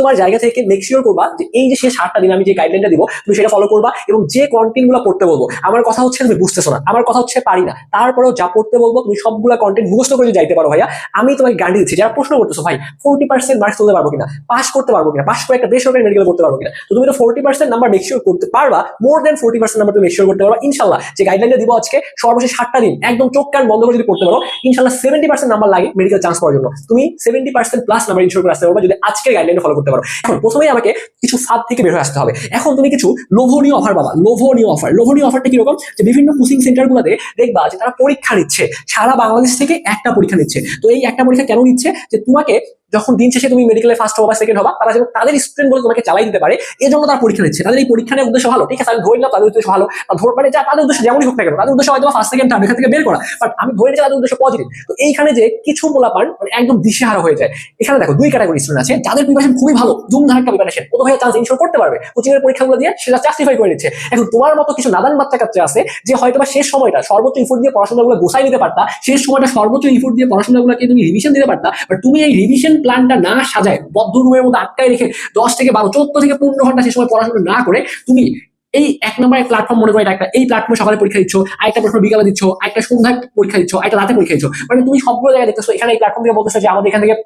তোমার জায়গা থেকে মেক শিওর করবা যে এই যে সে সাতটা দিন আমি যে গাইডলাইনটা দিব, তুমি সেটা ফলো করবা এবং যে কন্টেন্টগুলো পড়তে বলব, আমার কথা হচ্ছে তুমি বুঝতেছো না, আমার কথা হচ্ছে পারি না। তারপরেও যা পড়তে বলব, তুমি সবগুলা কন্টেন্ট মুখস্থ করে যাইতে পারো ভাইয়া, আমি তোমাকে গ্যারান্টি দিচ্ছি, যারা প্রশ্ন করতেছো ভাই ফোর্টি পার্সেন্ট মার্কস তুলতে পারব কিনা পাস করতে পারব কিনা পাস করে একটা বেসরকারি মেডিকেল করতে পারব কিনা, তো তুমি তো forty percent number make sure করতে পারবা more than forty percent number তুমি মেক শিওর করতে পারবা ইনশাল্লাহ যে গাইডলাইনটা দিব আজকে, সর্বশেষ সাতটা দিন, একদম চোখ কান বন্ধ করে যদি পড়তে পারো ইনশাল্লাহ সেভেন্টি পার্সেন্ট নাম্বার লাগে মেডিকেল চান্স পাওয়ার জন্য। তুমি seventy percent plus number ensure করে আসতে পারবা, যদি আজকের গাইডলাইন ফলো করতে পারো। এখন প্রথমেই আমাকে কিছু ফাঁদ থেকে বের হয়ে আসতে হবে। এখন তুমি কিছু লোভনীয় অফার পাবা। লোভনীয় অফার লোভনীয় অফারটা কীরকম যে বিভিন্ন কোচিং সেন্টারগুলোতে দেখবা যে তারা পরীক্ষা নিচ্ছে। সারা বাংলাদেশ থেকে একটা পরীক্ষা নিচ্ছে। তো এই একটা পরীক্ষা কেন নিচ্ছে? যে তোমাকে যখন দিন শেষে তুমি মেডিকেলে ফার্স্ট হবা সেকেন্ড হবা, তারা যেন তাদের স্টুডেন্ট বলে তোমাকে চালাই দিতে পারে এই জন্য তারা পরীক্ষা নিচ্ছে। তাদের এই পরীক্ষা নেওয়ার উদ্দেশ্য ভালো, ঠিক আছে? আমি ধরে নিলাম তাদের উদ্দেশ্য ভালো। ধর মানে যা তাদের উদ্দেশ্য যেমনই হোক না কেন, তাদের উদ্দেশ্য হয়তো ফার্স্ট সেকেন্ড থার্ড এখান থেকে বের করা বাট আমি ধরে নিচ্ছি তাদের উদ্দেশ্য পজিটিভ তো এইখানে যে কিছু পোলাপান মানে একদম দিশেহারা হয়ে যায়। এখানে দেখো, দুই ক্যাটাগরি স্টুডেন্ট আছে, যাদের প্রিপারেশন খুবই ভালো ধুমধার একটা প্রিপারেশন কত ভাইয়া চান্স ইনশোর করতে পারবে কোচিং এর পরীক্ষাগুলো দিয়ে সেটা জাস্টিফাই করে নিচ্ছে। এখন তোমার মতো কিছু নাদান বাচ্চা কাচ্চা আছে, যে হয়তো বা শেষ সময়টা সর্বোচ্চ ইফোর্ট দিয়ে পড়াশোনাগুলো গোসাই নিতে পারতা, শেষ সময়টা সর্বোচ্চ ইফোর্ট দিয়ে পড়াশোনাগুলোকে তুমি রিভিশন দিতে পারতা বাট তুমি এই রিভিশন প্ল্যানটা না সাজায় বদ্ধ রুমের মধ্যে আটকায় রেখে দশ থেকে বারো, চোদ্দ থেকে পনেরো ঘণ্টা সে সময় পড়াশোনা না করে তুমি এই এক নম্বর প্ল্যাটফর্ম মনে করে এটা একটা, এই প্ল্যাটফর্মে সকালে পরীক্ষা দিচ্ছ, আরেকটা প্রশ্ন বিকালে দিচ্ছ একটা সন্ধ্যায় পরীক্ষা দিচ্ছ একটা রাতে পরীক্ষা দিচ্ছ। মানে তুমি সবগুলো জায়গায় দেখতেছো, এখানে এই প্ল্যাটফর্ম থেকে বলতেছো যে আমাদের এখান থেকে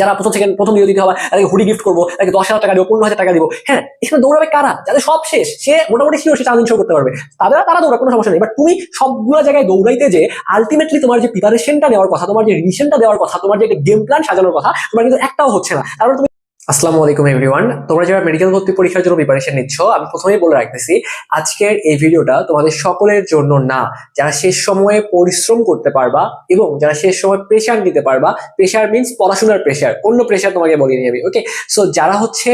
যারা প্রথম সেকেন্ড প্রথম দিতে হবে, তাদেরকে হুডি গিফট করব, তাদেরকে দশ হাজার টাকা দেবো, পনেরো হাজার টাকা দিব। হ্যাঁ এখানে দৌড়াবে কারা? যাদের সব শেষ, সে মোটামুটি শিওর সে চাঁদিন শো করতে পারবে। তাদের তারা দৌড়া কোনো সমস্যা নেই। বাট তুমি সবগুলো জায়গায় দৌড়াইতে যে আলটিমেটলি তোমার যে প্রিপারেশনটা নেওয়ার কথা, তোমার যে রিভিশনটা দেওয়ার কথা, তোমার যে একটা গেম প্ল্যান সাজানোর কথা, তোমার কিন্তু একটাও হচ্ছে না। কারণ তুমি আসসালামু আলাইকুম এভরিওয়ান তোমরা যারা মেডিকেল ভর্তি পরীক্ষার জন্য প্রিপারেশন নিচ্ছ, আমি প্রথমেই বলে রাখতেছি, আজকের এই ভিডিওটা তোমাদের সকলের জন্য না, যারা শেষ সময়ে পরিশ্রম করতে পারবা এবং যারা শেষ সময় প্রেশার দিতে পারবা প্রেশার মিন্স পড়াশোনার প্রেশার অন্য প্রেশার তোমাকে বলিয়ে নিয়ে ওকে সো যারা হচ্ছে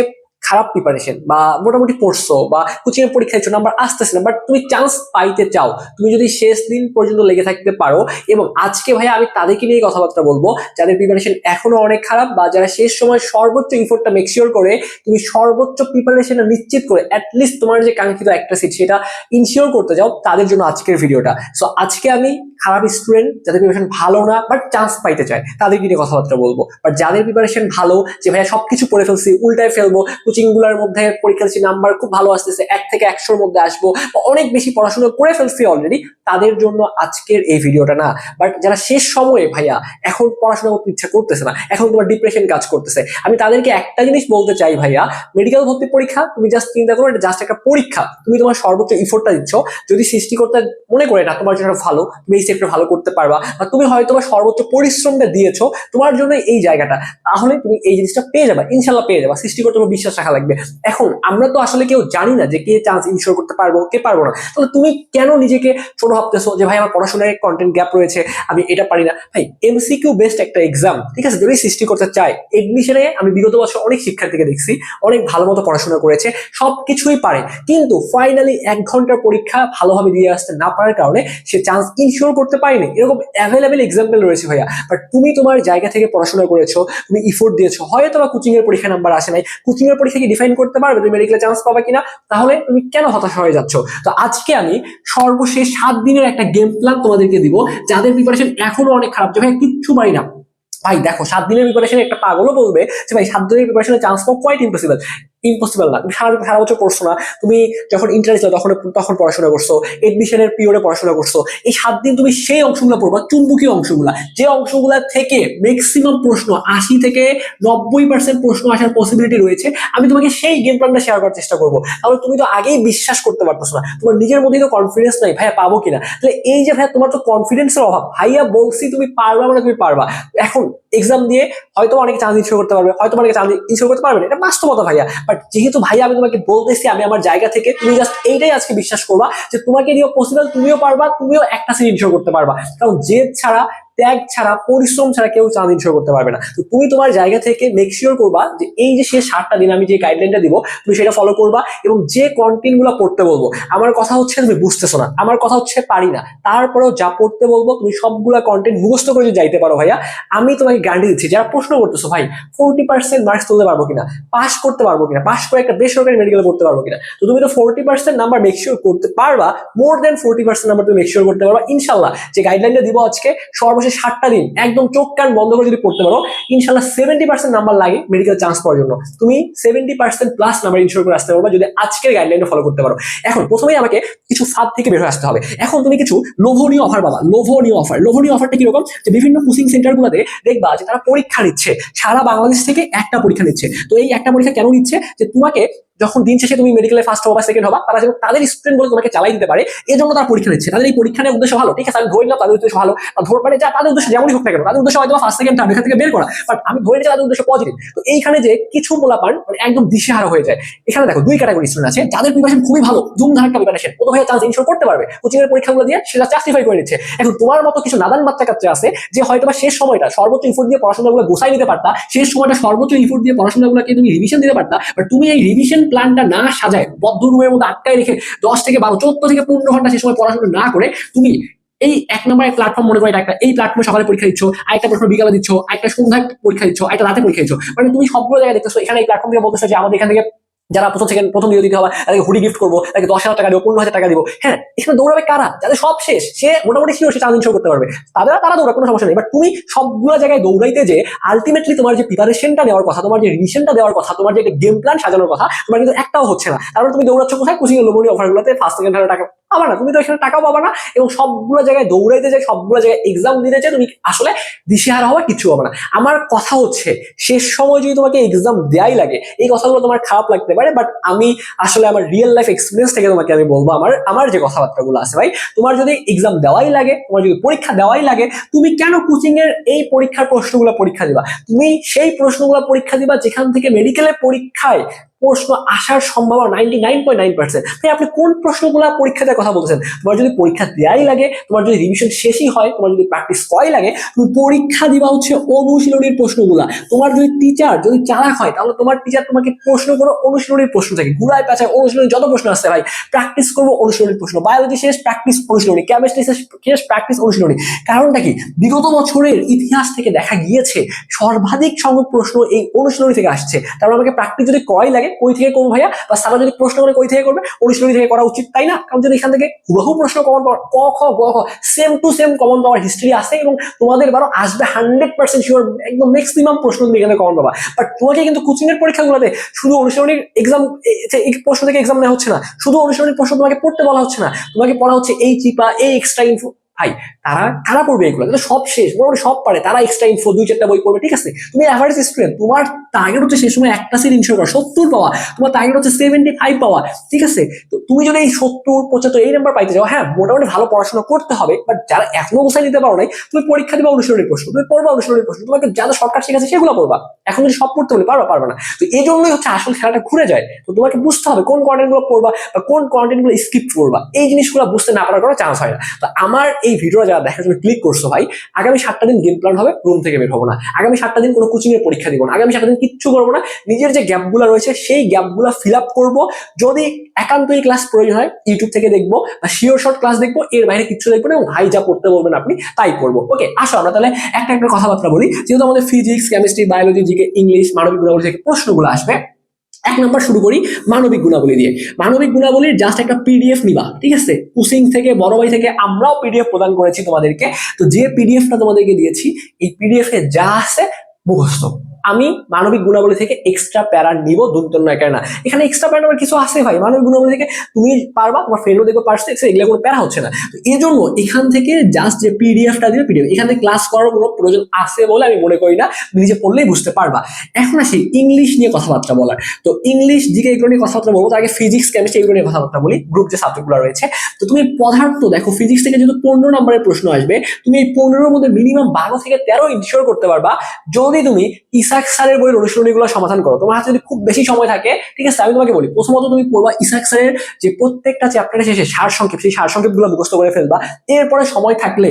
খারাপ প্রিপারেশন বা মোটামুটি পড়ছো বা কোচিং এর পরীক্ষার জন্য নাম্বার আসতেছে না বাট তুমি চান্স পাইতে চাও। তুমি যদি শেষ দিন পর্যন্ত লেগে থাকতে পারো, এবং আজকে ভাই আমি তাদেরকে নিয়ে কথাবার্তা বলব, যাদের প্রিপারেশন এখনও অনেক খারাপ বা যারা শেষ সময় সর্বোচ্চ ইফোর্টটা মেকশিওর করে, তুমি সর্বোচ্চ প্রিপারেশন নিশ্চিত করে অ্যাটলিস্ট তোমার যে কাঙ্ক্ষিত একটা সিট সেটা ইনশিওর করতে যাও তাদের জন্য আজকের ভিডিওটা সো আজকে আমি খারাপ স্টুডেন্ট যাদের প্রিপারেশন ভালো না বাট চান্স পাইতে চায়, তাদেরকে নিয়ে কথাবার্তা বলব। বাট যাদের প্রিপারেশন ভালো, যে ভাইয়া সবকিছু পড়ে ফেলছি, উল্টায় ফেলব কোচিংগুলার মধ্যে পরীক্ষা দিচ্ছি নাম্বার খুব ভালো আসতেছে, এক থেকে একশোর মধ্যে আসব অনেক বেশি পড়াশোনা করে ফেলছি অলরেডি তাদের জন্য আজকের এই ভিডিওটা না। বাট যারা শেষ সময়ে ভাইয়া, এখন পড়াশোনা করতে ইচ্ছা করতেছে না, এখন তোমার ডিপ্রেশন কাজ করতেছে। আমি তাদেরকে একটা জিনিস বলতে চাই ভাইয়া মেডিকেল ভর্তি পরীক্ষা, তুমি জাস্ট চিন্তা করো, এটা জাস্ট একটা পরীক্ষা। তুমি তোমার সর্বোচ্চ ইফোর্টটা দিচ্ছ। যদি সৃষ্টি করতে মনে করে না, তোমার জন্য ভালো, তুমি এই সেক্টর ভালো করতে পারবা, বা তুমি হয়তো বা সর্বোচ্চ পরিশ্রমটা দিয়েছ, তোমার জন্য এই জায়গাটা, তাহলে তুমি এই জিনিসটা পেয়ে যাবা, ইনশাল্লাহ পেয়ে যাবা। সৃষ্টি করতে তোমার বিশ্বাস রাখা লাগবে। এখন আমরা তো আসলে কেউ জানি না যে কে চান্স ইনশোর করতে পারব, কে পারব না। তাহলে তুমি কেন নিজেকে ছোট ভাবতেছো যে, ভাই, আমার পড়াশোনায় কন্টেন্ট গ্যাপ রয়েছে, আমি এটা পারি না? ভাই এমসিকিউ বেস্ট একটা এক্সাম ঠিক আছে? যদি সৃষ্টি করতে চাই এডমিশনে আমি বিগত বছর অনেক শিক্ষার্থীকে দেখছি, অনেক ভালো মতো পড়াশোনা করেছে, সবকিছুই পারে। কিন্তু ফাইনালি এক ঘণ্টার পরীক্ষা ভালোভাবে দিয়ে আসতে না পারার কারণে সে চান্স ইনশিওর করতে পারেনি। এরকম অ্যাভেলেবেল এক্সাম্পল রয়েছে ভাইয়া। বাট তুমি তোমার জায়গা থেকে পড়াশোনা করেছ, তুমি ইফোর্ট দিয়েছ হয়তো বা কোচিং এর পরীক্ষা নাম্বার আসে নাই। কোচিং এর কি ডিফাইন করতে পারবে তুমি মেডিকেলে চান্স পাবে কিনা, তাহলে তুমি কেন হতাশ হয়ে যাচ্ছ? তো আজকে আমি সর্বশেষ সাত দিনের একটা গেম প্ল্যান তোমাদেরকে দিব, যাদের প্রিপারেশন এখনও অনেক খারাপ। যে ভাই, কিচ্ছু পারি না। ভাই, দেখো, সাত দিনের প্রিপারেশন একটা পাগলও বলবে যে, ভাই, সাত দিনের প্রিপারেশনে চান্স পাওয়া কোয়াইট ইম্পসিবল ইম্পসিবল না। তুমি সারা সারা বছর করছ না। তুমি যখন ইন্টারেস্ট তখন তখন পড়াশোনা করছ। এডমিশনের পিরিয়ডে পড়াশোনা করছ। এই সাত দিন তুমি সেই অংশগুলো পড়বা, চুম্বকীয় অংশগুলা। যে অংশগুলা থেকে ম্যাক্সিমাম প্রশ্ন, আশি থেকে নব্বই পার্সেন্ট প্রশ্ন আসার পসিবিলিটি রয়েছে, আমি তোমাকে সেই গেম প্ল্যানটা শেয়ার করার চেষ্টা করব। তাহলে তুমি তো আগেই বিশ্বাস করতে পারতেছো না। তোমার নিজের মধ্যেই তো কনফিডেন্স নাই, ভাইয়া পাবো কিনা? তাহলে এই যে ভাইয়া তোমার তো কনফিডেন্সের অভাব, ভাইয়া বলছি তুমি পারবা মানে তুমি পারবা। এখন এক্সাম দিয়ে হয়তো অনেকে চান্স ইনশো করতে পারবে, হয়তো অনেকে চান্স ইনশো করতে পারবে এটা বাস্তবতা ভাইয়া। যেহেতু ভাই, আমি তোমাকে বলতেছি, আমি আমার জায়গা থেকে তুমি জাস্ট এইটাই আজকে বিশ্বাস করবা যে তোমাকে নিয়েও পসিবল তুমিও পারবা, তুমিও একটা সিট ইনশোর করতে পারবা। কারণ জেদ ছাড়া ত্যাগ ছাড়া, পরিশ্রম ছাড়া কেউ চাঁদ ইনশোর করতে পারবে না। তো তুমি তোমার জায়গা থেকে মেক শিওর করবা যে এই যে সে সাতটা দিন আমি যে গাইডলাইনটা দিব, তুমি সেটা ফলো করবা এবং যে কন্টেন্টগুলো পড়তে বলব, আমার কথা হচ্ছে তুমি বুঝতেছো না, আমার কথা হচ্ছে পারি না। তারপরেও যা পড়তে বলব, তুমি সবগুলা কন্টেন্ট মুখস্থ করে যাইতে পারো ভাইয়া, আমি তোমাকে গ্যারান্টি দিচ্ছি, যারা প্রশ্ন করতেছো, ভাই ফোরটি পার্সেন্ট মার্কস তুলতে পারব কিনা পাস করতে পারব কিনা পাস করে একটা বেসরকারি মেডিকেল করতে পারব কিনা? তো তুমি তো forty percent number make sure করতে পারবা more than forty percent number তুমি মেক শিওর করতে পারবা। ইনশাল্লাহ যে গাইডলাইনটা দিব আজকে, সর্বশেষ বসে সাতটা দিন একদম চোখ কান বন্ধ করে যদি পড়তে পারো, ইনশাল্লাহ সেভেন্টি পার্সেন্ট নাম্বার লাগে মেডিকেল চান্স পাওয়ার জন্য। তুমি seventy percent plus number ensure করে আসতে পারবে যদি আজকের গাইডলাইনটা ফলো করতে পারো। এখন প্রথমেই আমাকে কিছু ফাঁদ থেকে বের হয়ে আসতে হবে। এখন তুমি কিছু লোভনীয় অফার পাবা, লোভনীয় অফার লোভনীয় অফারটা কীরকম? যে বিভিন্ন কোচিং সেন্টারগুলোতে দেখবা যে তারা পরীক্ষা নিচ্ছে, সারা বাংলাদেশ থেকে একটা পরীক্ষা নিচ্ছে। তো এই একটা পরীক্ষা কেন নিচ্ছে? যে তোমাকে যখন দিন শেষে তুমি মেডিকেলে ফার্স্ট হবা সেকেন্ড হবা, তারা যেন তাদের স্টুডেন্ট বলে তোমাকে চালাই দিতে পারে এই জন্য তারা পরীক্ষা নিচ্ছে তাদের এই পরীক্ষা নেওয়ার উদ্দেশ্য ভালো, ঠিক আছে? আমি ধরে নিলাম তাদের উদ্দেশ্য ভালো। ধর মানে যা তাদের উদ্দেশ্য যেমনই হোক না কেন, তাদের উদ্দেশ্য হয়তো ফার্স্ট সেকেন্ড থার্ড এখান থেকে বের করা বাট আমি ধরে নিচ্ছি তাদের উদ্দেশ্য পজিটিভ তো এইখানে যে কিছু পোলাপান মানে একদম দিশেহারা হয়ে যায়। এখানে দেখো, দুই ক্যাটাগরি স্টুডেন্ট আছে, যাদের প্রিপারেশন খুবই ভালো ধুমধার একটা প্রিপারেশন ও তো ভাইয়া চান্স ইনশোর করতে পারবে? কোচিং এর পরীক্ষাগুলো দিয়ে সেটা জাস্টিফাই করে নিচ্ছে। এখন তোমার মতো কিছু নাদান বাচ্চা কাচ্চা আছে, যে হয়তো বা শেষ সময়টা সর্বোচ্চ ইফোর্ট দিয়ে পড়াশোনাগুলো গোসাই নিতে পারতা, শেষ সময়টা সর্বোচ্চ ইফোর্ট দিয়ে পড়াশোনাগুলোকে তুমি রিভিশন দিতে পারতা বাট তুমি এই রিভিশন প্ল্যানটা না সাজায়, বদ্ধ রুমের মধ্যে আটকায় রেখে দশ থেকে বারো, চোদ্দ থেকে পনেরো ঘণ্টা সে সময় পড়াশোনা না করে তুমি এই এক নম্বর প্ল্যাটফর্ম মনে করো, এটা একটা, এই প্ল্যাটফর্মে সকালে পরীক্ষা দিচ্ছ, আরেকটা প্রশ্ন বিকালে দিচ্ছ, আরেকটা সন্ধ্যায় পরীক্ষা দিচ্ছ একটা রাতে পরীক্ষা দিচ্ছ। মানে তুমি সবগুলো জায়গায় দেখতেছো, এখানে এই প্ল্যাটফর্ম থেকে বলতেছো যে আমাদের এখান থেকে যারা প্রথম সেকেন্ড প্রথম দিতে হবে, তাদেরকে হুডি গিফট করব, তাদেরকে দশ হাজার টাকা দিব পনেরো হাজার টাকা দেবো। হ্যাঁ এখানে দৌড়াবে কারা? যাদের সব শেষ, সে মোটামুটি শিওর সে শো করতে পারবে। তাদের তারা দৌড়া কোনো সমস্যা নেই। বাট তুমি সবগুলো জায়গায় দৌড়াইতে যে আলটিমেটলি তোমার যে প্রিপারেশনটা নেওয়ার কথা, তোমার যে রিভিশনটা দেওয়ার কথা, তোমার যে একটা গেম প্ল্যান সাজানোর কথা, তোমার কিন্তু একটাও হচ্ছে না। তারপরে তুমি দৌড়াচ্ছ কোথায়? কোচিং লোমনি অফারগুলোতে ফার্স্ট সেকেন্ড টাকা পাবা না, তুমি তো এখানে টাকাও পাবা না এবং সবগুলো জায়গায় দৌড়াইতে যে সবগুলো জায়গায় এক্সাম দিতে যে তুমি আসলে দিশেহারা হওয়া কিছু হবে না। আমার কথা হচ্ছে, শেষ সময় যদি তোমাকে এক্সাম দেয়াই লাগে, এই কথাগুলো তোমার খারাপ লাগতে পারে বাট আমি আসলে আমার রিয়েল লাইফ এক্সপিরিয়েন্স থেকে তোমাকে আমি বলব, আমার আমার যে কথাবার্তাগুলো আছে ভাই, তোমার যদি এক্সাম দেওয়াই লাগে, তোমার যদি পরীক্ষা দেওয়াই লাগে, তুমি কেন কোচিং এর এই পরীক্ষার প্রশ্নগুলো পরীক্ষা দিবা? তুমি সেই প্রশ্নগুলো পরীক্ষা দিবা যেখান থেকে মেডিকেলের পরীক্ষায় প্রশ্ন আসার সম্ভাবনা ninety nine point nine percent তাই আপনি কোন প্রশ্নগুলো পরীক্ষা দেওয়ার কথা বলছেন তোমার যদি পরীক্ষা দেওয়াই লাগে, তোমার যদি রিভিশন শেষই হয়, তোমার যদি প্র্যাকটিস করাই লাগে, তুমি পরীক্ষা দিবা হচ্ছে অনুশীলনীর প্রশ্নগুলা। তোমার যদি টিচার যদি চালাক হয়, তাহলে তোমার টিচার তোমাকে প্রশ্ন করো, অনুশীলনীর প্রশ্ন থাকে। গুড়ায় পেঁচায় অনুশীলনী যত প্রশ্ন আসছে ভাই প্র্যাকটিস করব, অনুশীলনীর প্রশ্ন। বায়োলজি শেষ প্র্যাকটিস অনুশীলনী। কেমিস্ট্রি শেষ শেষ প্র্যাকটিস অনুশীলনী। কারণটা কি? বিগত বছরের ইতিহাস থেকে দেখা গিয়েছে, সর্বাধিক সংখ্যক প্রশ্ন এই অনুশীলনী থেকে আসছে। তারপর আমাকে প্র্যাকটিস যদি করাই লাগে কই থেকে করব ভাইয়া? বা সারা যদি প্রশ্ন করে কই থেকে করবে? অনুশীলনী থেকে করা উচিত, তাই না? কারণ যদি এখান থেকে হুবহু প্রশ্ন কমন পাওয়ার ক, খ, গ, খ সেম টু সেম কমন পাওয়ার হিস্ট্রি আছে এবং তোমাদের বারো আসবে হান্ড্রেড পার্সেন্ট শিওর একদম ম্যাক্সিমাম প্রশ্ন তুমি এখানে কমন পাবা। বাট তোমাকে কিন্তু কোচিং এর পরীক্ষাগুলোতে শুধু অনুশীলনীর এক্সাম প্রশ্ন থেকে এক্সাম নেওয়া হচ্ছে না। শুধু অনুশীলনীর প্রশ্ন তোমাকে পড়তে বলা হচ্ছে না। তোমাকে পড়া হচ্ছে এই চিপা, এই এক্সট্রা ইনফো ভাই, তারা তারা পড়বে এগুলো। তাদের সব শেষ, মোটামুটি সব পারে। তারা এক্সট্রা ইনফো দুই চারটা বই পড়বে, ঠিক আছে? তুমি অ্যাভারেজ স্টুডেন্ট তোমার টার্গেট হচ্ছে সেই সময় একটা সিট ইনশোর করা, সত্তর পাওয়া। তোমার টার্গেট হচ্ছে সেভেন্টি ফাইভ পাওয়া, ঠিক আছে? তো তুমি যদি এই সত্তর, পঁচাত্তর এই নাম্বার পাইতে যাও হ্যাঁ মোটামুটি ভালো পড়াশোনা করতে হবে বাট যারা এখনও গোসাই নিতে পারো নাই, তুমি পরীক্ষা দিবা অনুশীলনের প্রশ্ন, তুমি পড়বা অনুশীলনের প্রশ্ন, তোমাকে যারা শর্টকাট শিখেছে সেগুলো পড়বা। এখন যদি সব পড়তে হলে পারবা, পারবে না। তো এই জন্যই হচ্ছে আসল খেলাটা ঘুরে যায়। তো তোমাকে বুঝতে হবে কোন কন্টেন্টগুলো পড়বা বা কোন কন্টেন্টগুলো স্কিপ করবা। এই জিনিসগুলো বুঝতে না পারার কোনো চান্স হয় না। তো আমার এই ভিডিও যারা দেখা তুমি ক্লিক করছ ভাই, আগামী সাতটা দিন গেম প্ল্যান হবে রুম থেকে বের হব না। আগামী সাতটা দিন কোনো কোচিং এর পরীক্ষা দিব না। আগামী সাতটা দিন কিচ্ছু করব না। নিজের যে গ্যাপগুলো রয়েছে, সেই গ্যাপগুলো ফিল আপ করব। যদি একান্তই ক্লাস প্রয়োজন হয় ইউটিউব থেকে দেখব বা শিওর শর্ট ক্লাস দেখব, এর বাইরে কিচ্ছু দেখব না এবং ভাই যা পড়তে বলবেন আপনি, তাই পড়ব। ওকে আসো আমরা তাহলে একটা একটা কথাবার্তা বলি। যেহেতু আমাদের physics chemistry biology GK English মানবিক থেকে প্রশ্নগুলো আসবে এক নম্বর শুরু করি মানবিক গুণাবলী দিয়ে। মানবিক গুণাবলীর জাস্ট একটা পিডিএফ নিবা, ঠিক আছে? কুসিং থেকে, বড় ভাই থেকে আমরাও পিডিএফ প্রদান করেছি তোমাদেরকে। তো যে পিডিএফটা তোমাদেরকে দিয়েছি, এই পিডিএফ যা আছে মুখস্থ। আমি মানবিক গুণাবলী থেকে এক্সট্রা প্যারা নিব দুন্তন একা না? এখানে এক্সট্রা প্যারা আমার কিছু আছে ভাই। মানবিক গুণাবলী থেকে তুমি পারবা, তোমার ফ্রেন্ডও দেখবে পারছে এগুলো কোনো প্যারা হচ্ছে না। তো এই জন্য এখান থেকে জাস্ট যে পিডিএফটা দিবে পিডিএফ এখান থেকে ক্লাস করার কোনো প্রয়োজন আছে বলে আমি মনে করি না। নিজে পড়লেই বুঝতে পারবা। এখন আসি ইংলিশ নিয়ে কথাবার্তা বলার। তো ইংলিশ দিকে এগুলো নিয়ে কথাবার্তা বলব, তার আগে ফিজিক্স কেমিস্ট্রি এগুলো নিয়ে কথাবার্তা বলি গ্রুপ যে সাবজেক্টগুলো রয়েছে। তো তুমি পদার্থ দেখো ফিজিক্স থেকে যেহেতু পনেরো নম্বরের প্রশ্ন আসবে, তুমি এই পনেরোর মধ্যে মিনিমাম বারো থেকে তেরো ইনশিওর করতে পারবা। যদি তুমি ইসাক স্যারের বইয়ের অনুশীলনীগুলো সমাধান করো। তোমার হাতে যদি খুব বেশি সময় থাকে, ঠিক আছে, আমি তোমাকে বলি, প্রথমত তুমি পড়বা ইসাক স্যারের যে প্রত্যেকটা চ্যাপ্টারের শেষে সার সংক্ষেপ, সেই সার সংক্ষেপগুলো মুখস্থ করে ফেলবা। এরপরে সময় থাকলে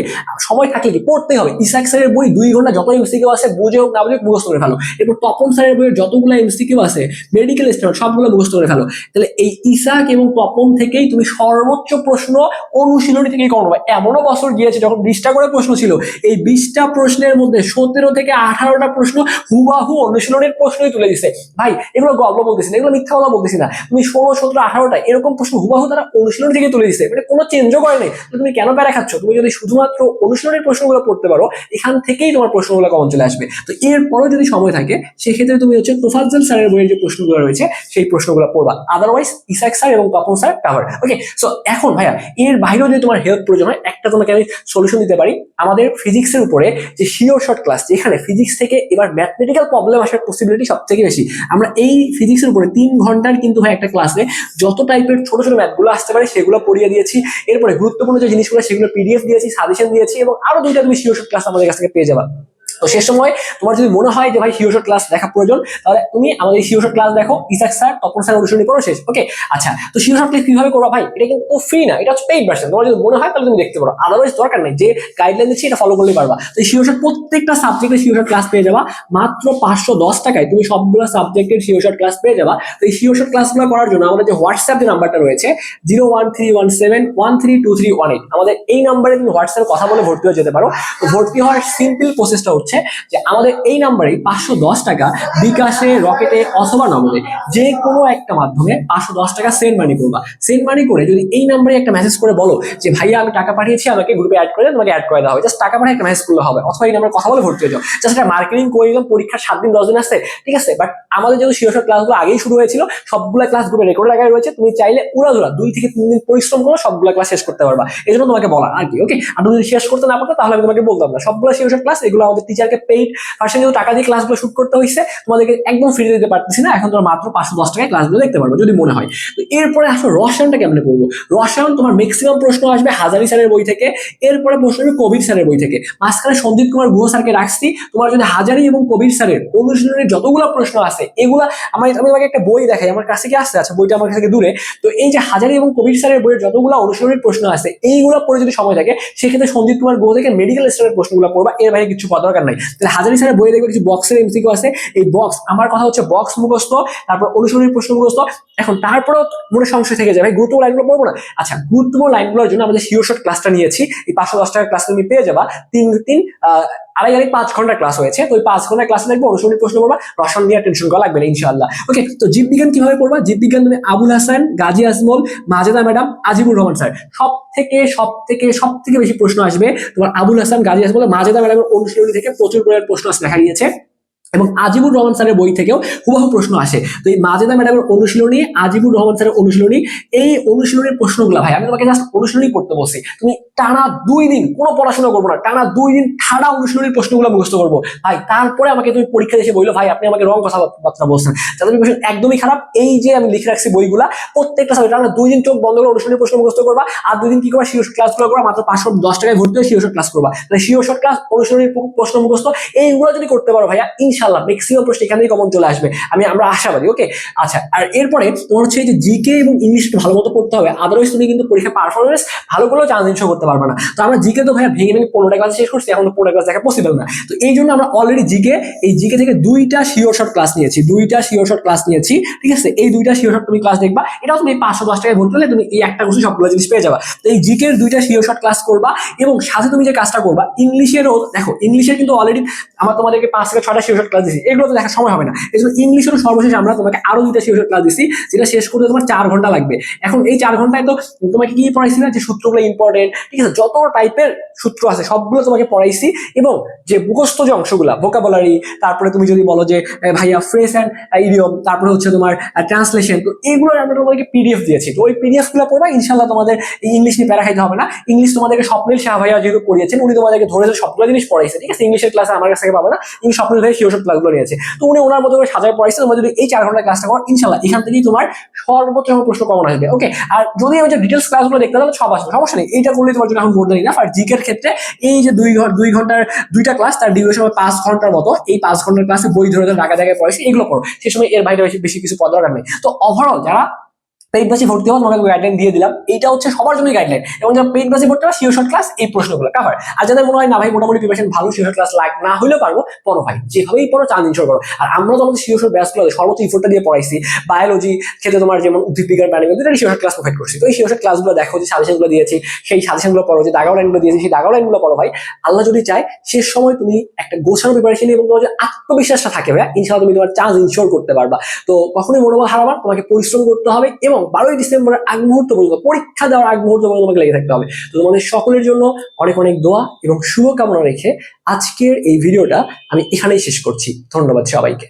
সময় থাকলে কি? পড়তে হবে। ইসাক স্যারের বই দুই ঘণ্টা যত এমসিকিউ আছে, বুঝে হোক না বুঝে মুখস্থ করে ফেলো। এরপর তপন স্যারের বইয়ের যতগুলো এমসিকিউ আছে মেডিকেল স্টুডেন্ট সবগুলো মুখস্থ করে ফেলো। তাহলে এই ইসাক এবং তপন থেকেই তুমি সর্বোচ্চ প্রশ্ন অনুশীলনী থেকেই করবে এমনও বছর গিয়েছে যখন বিশটা করে প্রশ্ন ছিল। এই বিশটা প্রশ্নের মধ্যে সতেরো থেকে আঠারোটা প্রশ্ন হুবা হুবাহু অনুশীলনের প্রশ্নই তুলে দিছে। ভাই, এগুলো গল্প বলতেছি না, এগুলো মিথ্যা কথা বলতেছি না। তুমি ষোলো, সতেরো আঠারোটা এরকম প্রশ্ন হুবাহু তারা অনুশীলন থেকে তুলে দিছে। মানে কোনো চেঞ্জও করে নাই। তুমি কেন প্যারা খাচ্ছ? তুমি যদি শুধুমাত্র অনুশীলনের প্রশ্নগুলো পড়তে পারো, এখান থেকেই তোমার প্রশ্নগুলো কমন চলে আসবে। তো এরপরেও যদি সময় থাকে, সেক্ষেত্রে তুমি হচ্ছে তোফাজ্জল স্যারের বইয়ের যে প্রশ্নগুলো রয়েছে, সেই প্রশ্নগুলো পড়বা। আদারওয়াইজ ইসাক স্যার এবং Tapan sir cover okay so এখন ভাইয়া, এর বাইরেও যদি তোমার হেল্প প্রয়োজন হয়, একটা তোমাকে আমি সলিউশন দিতে পারি। আমাদের ফিজিক্সের উপরে যে শিওর শর্ট ক্লাস যেখানে ফিজিক্স থেকে এবার ম্যাথমেটিক্যাল প্রবলেম আসার পসিবিলিটি সব থেকে বেশি। আমরা এই ফিজিক্সের উপরে তিন ঘণ্টার কিন্তু হয় একটা ক্লাসে যত টাইপের ছোট ছোট ম্যাথগুলো আসতে পারে সেগুলো পড়িয়ে দিয়েছি। এরপরে গুরুত্বপূর্ণ যে জিনিসগুলো সেগুলো পিডিএফ দিয়েছি সাজেশন দিয়েছি এবং আরও দুইটা তুমি শিওর ক্লাস আমাদের কাছ থেকে পেয়ে যাবা। তো সে সময় তোমার যদি মনে হয় যে ভাই শিওর ক্লাস দেখা প্রয়োজন, তাহলে তুমি আমাদের শিওর ক্লাস দেখো, ইসাক স্যার, তপন স্যার অনুসরণ করো, শেষ ওকে আচ্ছা তো শিওর ক্লাস কীভাবে করব ভাই? এটা কিন্তু ফ্রি না, এটা হচ্ছে পেইড ভার্সন তোমার যদি মনে হয় তাহলে তুমি দেখতে পারো আদারওয়াইজ দরকার নেই, যে গাইডলাইন দিচ্ছি এটা ফলো করলেই পারবা। তো শিওর প্রত্যেকটা সাবজেক্টের শিওর ক্লাস পেয়ে যাবা, মাত্র পাঁচশো দশ টাকায় তুমি সবগুলো সাবজেক্টের শিওর ক্লাস পেয়ে যাবা। তো এই শিওর ক্লাসগুলো করার জন্য আমাদের যে হোয়াটসঅ্যাপ যে নাম্বারটা রয়েছে zero one three one seven one three two three one eight আমাদের এই নাম্বারে তুমি হোয়াটসঅ্যাপে কথা বলে ভর্তি হয়ে যেতে পারো। তো ভর্তি হওয়ার সিম্পল প্রসেসটা হচ্ছে যে আমাদের এই নাম্বারে পাঁচশো দশ টাকা বিকাশে, রকেটে অথবা নগদে যে কোনো একটা মাধ্যমে পাঁচশো দশ টাকা সেন্ড মানি করবা। সেন্ড মানি করে যদি এই নাম্বারে একটা মেসেজ করে বলো যে, ভাইয়া, আমি টাকা পাঠিয়েছি, আমাকে গ্রুপে অ্যাড করে তোমাকে অ্যাড করে দেওয়া হবে। জাস্ট টাকা পাঠিয়ে একটা মেসেজ করলে হবে। অথবা এই নাম্বারে কথা বলে ভর্তি হয়ে যাও। জাস্ট একটা মার্কেটিং করে দিলাম, পরীক্ষার সাত দিন, দশ দিন আসছে ঠিক আছে? বাট আমাদের যেহেতু শিওর ক্লাসগুলো আগেই শুরু হয়েছিল, সবগুলো ক্লাস গ্রুপে রেকর্ড লাগাই রয়েছে। তুমি চাইলে উড়াধুরা, দুই থেকে তিন দিন পরিশ্রম করে সবগুলো ক্লাস শেষ করতে পারবা। এই জন্য তোমাকে বলা আর কি ওকে আর যদি শেষ করতে না পারতো তাহলে আমি তোমাকে বলতাম না। সবগুলো শিওর ক্লাস এগুলো আমাদের টিচারকে পেইড ভার্সন যেহেতু টাকা দিয়ে ক্লাসগুলো শুট করতে হয়েছে তোমাদেরকে একদম ফ্রি দিতে পারতেছি না। এখন তোমার মাত্র পাঁচশো দশ টাকায় ক্লাসগুলো দেখতে পারব, যদি মনে হয়। তো এরপরে আসলে রসায়নটা কেমন করব রসায়ন তোমার ম্যাক্সিমাম প্রশ্ন আসবে হাজারি স্যারের বই থেকে, এরপরে প্রশ্ন আসবে কবির স্যারের বই থেকে। মাঝখানে সন্দীপ কুমার গুহ স্যারকে রাখছি, তোমার যদি হাজারি এবং কবির স্যারের অনুশীলনের যতগুলো প্রশ্ন আছে, এগুলা আমার আমি তোমাকে একটা বই দেখাই, আমার কাছে কি আসছে আচ্ছা বইটা আমার কাছে দূরে। তো এই যে হাজারি এবং কবির স্যারের বইয়ের যতগুলো অনুশীলনের প্রশ্ন আছে, এইগুলো পড়ে যদি সময় থাকে, সেক্ষেত্রে সন্দীপ কুমার গুহ থেকে মেডিকেল স্টারের প্রশ্নগুলো পড়বা, এর বাইরে কিছু পড়া দরকার নাই। তাহলে হাজারি স্যারের বইয়ে দেখবে কিছু বক্সের এমসিকিউ আছে। এই বক্স আমার কথা হচ্ছে বক্স মুখস্থ, তারপর অনুসরণের প্রশ্ন মুখস্থ। এখন তারপরও মনে সংশয় থেকে যায়, ভাই, গুরুত্বপূর্ণ লাইনগুলো পড়ব না? আচ্ছা গুরুত্বপূর্ণ লাইনগুলোর জন্য আমাদের শিওর শর্ট ক্লাসটা নিয়েছি, এই পাঁচশো দশ টাকার ক্লাসটা তুমি পেয়ে যাবা। তিন তিন আড়াই আড়াই পাঁচ ঘণ্টা ক্লাস হয়েছে, তো ওই পাঁচ ঘণ্টা ক্লাসে দেখব অনুসরণী প্রশ্ন করবা রসায়ন নিয়ে টেনশন করা লাগবে না ইনশাল্লাহ ওকে তো জীববিজ্ঞান কীভাবে পড়বা? জীববিজ্ঞান তুমি আবুল হাসান, গাজী আজমল, মাজেদা ম্যাডাম, আজিবুর রহমান স্যার। সব থেকে সব থেকে সব থেকে বেশি প্রশ্ন আসবে তোমার আবুল হাসান, গাজী আজমল, মাজেদা ম্যাডামের অনুশীলনী থেকে প্রচুর পরিমাণ প্রশ্ন আসতে দেখা গিয়েছে। এবং আজিবুর রহমান স্যারের বই থেকেও হুবহু প্রশ্ন আসে। তো এই মাজেদা ম্যাডামের অনুশীলনী, আজিবুর রহমান স্যারের অনুশীলনী, এই অনুশীলনীর প্রশ্নগুলো ভাই, আমি তোমাকে জাস্ট অনুশীলনী পড়তে বসি তুমি টানা দুই দিন কোনো পড়াশোনা করব না, টানা দুই দিন ঠাড়া অনুশীলনীর প্রশ্নগুলো মুখস্থ করব। ভাই, তারপরে আমাকে তুমি পরীক্ষা এসে বলল ভাই, আপনি আমাকে রং কথাবার্তা বলছেন। যাদের প্রিপারেশন একদমই খারাপ, এই যে আমি লিখে রাখছি বইগুলা, প্রত্যেকটা সাবজেক্ট টানা দুই দিন চোখ বন্ধ করে অনুশীলনী প্রশ্ন মুখস্থ করবা, আর দুই দিন কি করবা শিওর ক্লাসগুলো করবা, মাত্র পাঁচশো দশ টাকায় ভর্তি হয়ে শিওর ক্লাস করবা। তাহলে শিওর ক্লাস অনুশীলনীর প্রশ্ন মুখস্থ, এইগুলো যদি করতে পারো ভাইয়া ইনশাল্লাহ ম্যাক্সিমাম প্রশ্ন এখানেই কমন চলে আসবে। আমি, আমরা আশাবাদী ওকে আচ্ছা আর এরপরে তোমার হচ্ছে যে জিকে এবং ইংলিশ ভালো মতো পড়তে হবে। আদারওয়াইজ তুমি কিন্তু পরীক্ষা পারফরমেন্স ভালো করেও চান্স ইনশো করতে পারবে না। তো আমরা জিকে তো ভাইয়া ভেঙে ভেঙে পনেরোটা ক্লাস শেষ করছি, এখন পনেরো ক্লাস দেখা পসিবল না। তো এই জন্য আমরা অলরেডি জিকে এই জিকে থেকে দুইটা শিওর শর্ট ক্লাস নিয়েছি। দুইটা শিওর শর্ট ক্লাস নিয়েছি, ঠিক আছে? এই দুইটা শিওর শর্ট তুমি ক্লাস দেখবা, এটাও তুমি পাঁচশো দশ টাকায় ভর্তি হলে তুমি এই একটা কোর্সে সবগুলো জিনিস পেয়ে যাবা। তো এই জিকের দুইটা শিওর শর্ট ক্লাস করবা এবং সাথে তুমি যে কাজটা করবা ইংলিশেরও দেখো ইংলিশের কিন্তু অলরেডি আমার তোমাদেরকে পাঁচ থেকে ছটা শিওর শর্ট ক্লাস দিচ্ছি এগুলো তো দেখার সময় হবে না। এই জন্য ইংলিশেরও সর্বশেষ আমরা তোমাকে আরও দুইটা শিওর ক্লাস দিচ্ছি যেটা শেষ করতে তোমার চার ঘণ্টা লাগবে। এখন এই চার ঘন্টায় তো তোমাকে কি পড়াইছি না? যে সূত্রগুলো ইম্পর্টেন্ট ঠিক আছে? যত টাইপের সূত্র আছে, সবগুলো তোমাকে পড়াইছি এবং যে মুখস্থ যে অংশগুলা ভোকাবুলারি তারপরে তুমি যদি বলো যে ভাইয়া ফ্রেস অ্যান্ড ইডিয়ম তারপরে হচ্ছে তোমার ট্রান্সলেশন তো এগুলো আমরা তোমাদেরকে পিডিএফ দিয়েছি। তো ওই পিডিএফগুলো পড়বা ইনশাল্লাহ তোমাদের ইংলিশ নিয়ে প্যারা খাইতে হবে না। ইংলিশ তোমাদেরকে স্বপ্নিল শাহ ভাইয়া যেহেতু পড়িয়েছেন উনি তোমাদেরকে ধরে সবগুলো জিনিস পড়াইছে, ঠিক আছে? ইংলিশের ক্লাসে আমার কাছে পাবে না। ইংলিশ স্বপ্নিল ভাই শিওর ক্লাসগুলো নিয়েছে। তো উনি ওনার মতো করে সাজায় পড়াইছে, তোমরা যদি এই চার ঘণ্টা ক্লাসটা করো ইনশাল্লাহ এখান থেকেই তোমার সর্বোচ্চ এখন প্রশ্ন কমন আসবে ওকে আর যদি আমি যে ডিটেলস ক্লাসগুলো দেখতে তাহলে সব আসবে, সমস্যা নেই। এইটা করলে তোমার জন্য এখন মোর দেন না আর জিকের ক্ষেত্রে এই যে দুই ঘণ্টা দুই ঘণ্টার দুইটা ক্লাস তার ডিউরেশন পাঁচ ঘণ্টার মতো। এই পাঁচ ঘণ্টার ক্লাসে বই ধরে ধরে জায়গায় জায়গায় পড়াইছে, এগুলো করো। সে সময় এর বাইরে বেশি বেশি কিছু পদ দরকার নেই। তো ওভারঅল যারা পেইড বাসে ভর্তি হওয়া তোমাকে গাইডলাইন দিয়ে দিলাম। এইটা হচ্ছে সবার জন্য গাইডলাইন এবং যারা পেইড বাসে ভর্তি হবে শিওর শর্ট ক্লাস এই প্রশ্নগুলো কাভার আর যাদের মনে হয়, না ভাই, মোটামুটি প্রিপারেশন ভালো শিওর ক্লাস লাগ না হলেও পারব, পড়ো ভাই। যেভাবেই পড়ো চাঁদ ইনশোর করো। আর আমরা তো আমাদের শিওর শর্ট ব্যাসগুলো সর্বোচ্চ ইফোর্টটা দিয়ে পড়াইছি। বায়োলজি ক্ষেত্রে তোমার যেমন উদ্ভিদ বিজ্ঞান, প্রাণী বিজ্ঞান শিওর ক্লাস প্রোভাইড করছি। তো এই শিওর ক্লাসগুলো দেখো যে সাজেশনগুলো দিয়েছি, সেই সাজেশনগুলো পড়ো যে দাগাও লাইনগুলো দিয়েছি, সেই দাগাও লাইনগুলো পড়ো ভাই। আল্লাহ যদি চায়, শেষ সময় তুমি একটা গোছানো প্রিপারেশন এবং তোমার যে আত্মবিশ্বাসটা থাকে ভাইয়া ইনশাআল্লাহ তুমি তোমার চান্স ইনশোর করতে পারবা। তো কখনোই মনোবল হারাবার তোমাকে পরিশ্রম করতে হবে এবং বারোই ডিসেম্বরের আগ মুহূর্ত পর্যন্ত, পরীক্ষা দেওয়ার আগ মুহূর্ত পর্যন্ত তোমাকে লেগে থাকতে হবে। তো তোমাদের সকলের জন্য অনেক অনেক দোয়া এবং শুভকামনা রেখে আজকের এই ভিডিওটা আমি এখানেই শেষ করছি। ধন্যবাদ সবাইকে।